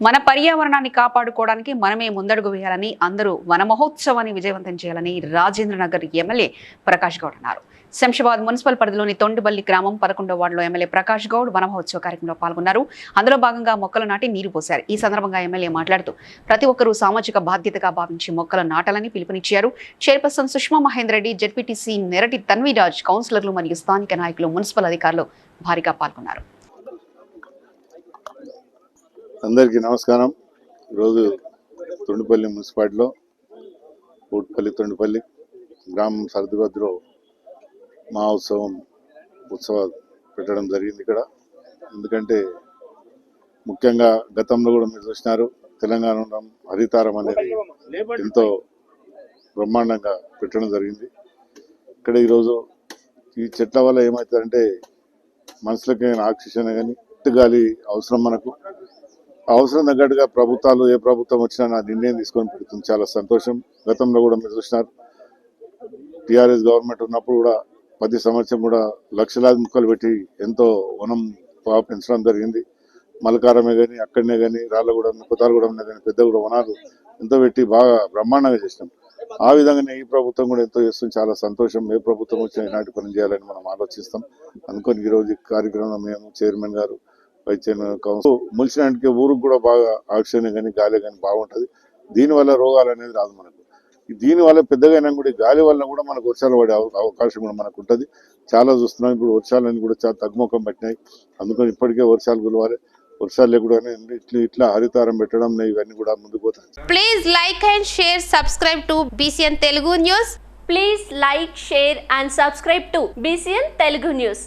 మన పర్యావరణాన్ని కాపాడుకోవడానికి మనమే ముందడుగు వేయాలని అందరూ వన మహోత్సవాన్ని విజయవంతం చేయాలని రాజేంద్రనగర్ ఎమ్మెల్యే ప్రకాష్ గౌడ్ అన్నారు. శంషాబాద్ మున్సిపల్ పరిధిలోని తొండిబల్లి గ్రామం పదకొండో వార్డులో ఎమ్మెల్యే ప్రకాష్ గౌడ్ వన మహోత్సవ కార్యక్రమంలో పాల్గొన్నారు. అందులో భాగంగా మొక్కలు నాటి నీరు పోశారు. ఈ సందర్భంగా ఎమ్మెల్యే మాట్లాడుతూ ప్రతి ఒక్కరూ సామాజిక బాధ్యతగా భావించి మొక్కలు నాటాలని పిలుపునిచ్చారు. చైర్పర్సన్ సుష్మా మహేందర్ రెడ్డి జడ్పీటీసీ నెరటి తన్వీరాజ్ కౌన్సిలర్లు మరియు స్థానిక నాయకులు మున్సిపల్ అధికారులు భారీగా పాల్గొన్నారు. అందరికీ నమస్కారం. ఈరోజు తొండిపల్లి మున్సిపాలిటీలో ఊట్పల్లి తొండిపల్లి గ్రామం సర్దుగద్దులో మహోత్సవం ఉత్సవాలు పెట్టడం జరిగింది ఇక్కడ. ఎందుకంటే ముఖ్యంగా గతంలో కూడా మీరు చూసినారు తెలంగాణ హరితారం అనేది ఎంతో బ్రహ్మాండంగా పెట్టడం జరిగింది. ఇక్కడ ఈరోజు ఈ చెట్ల వల్ల ఏమవుతుందంటే మనుషులకి ఆక్సిజన్ కానీ గాలి అవసరం మనకు. అవసరం తగ్గట్టుగా ప్రభుత్వాలు ఏ ప్రభుత్వం వచ్చినా నా నిర్ణయం తీసుకొని పెడుతుంది. చాలా సంతోషం. గతంలో కూడా మీరు చూసినారు. టీఆర్ఎస్ గవర్నమెంట్ ఉన్నప్పుడు కూడా ప్రతి సంవత్సరం కూడా లక్షలాది ముక్కలు పెట్టి ఎంతో వనం పెంచడం జరిగింది. మలకారమే కానీ అక్కడనే కానీ రాళ్ళగూడెం కొత్తగూడెంలో కానీ పెద్దగూడెం వనాలు ఎంతో పెట్టి బాగా బ్రహ్మాండంగా చేసినాం. ఆ విధంగానే ఈ ప్రభుత్వం కూడా ఎంతో చేస్తుంది. చాలా సంతోషం. ఏ ప్రభుత్వం వచ్చినా ఇలాంటి పని చేయాలని మనం ఆలోచిస్తాం. అనుకొని ఈరోజు కార్యక్రమంలో మేము చైర్మన్ గారు వైస్ చైర్మన్ కౌన్సిల్ ములిసినానికి ఊరికి కూడా బాగా ఆక్సిజన్ కానీ గాలి కానీ బాగుంటుంది. దీనివల్ల రోగాలు అనేది రాదు మనకు. దీనివల్ల పెద్దగా కూడా గాలి వల్ల కూడా మనకు వర్షాలు పడే అవకాశం కూడా మనకు ఉంటుంది. చాలా చూస్తున్నాం ఇప్పుడు వర్షాలన్నీ కూడా చాలా తగ్గుముఖం పట్టినాయి. అందుకని ఇప్పటికే వర్షాలు కులవాలి వర్షాలు లేకుండా ఇట్లా ఇట్లా హరితారం పెట్టడం ఇవన్నీ కూడా ముందుకు పోతాయి. Please like and share subscribe to BCN Telugu news please like share and subscribe to BCN Telugu news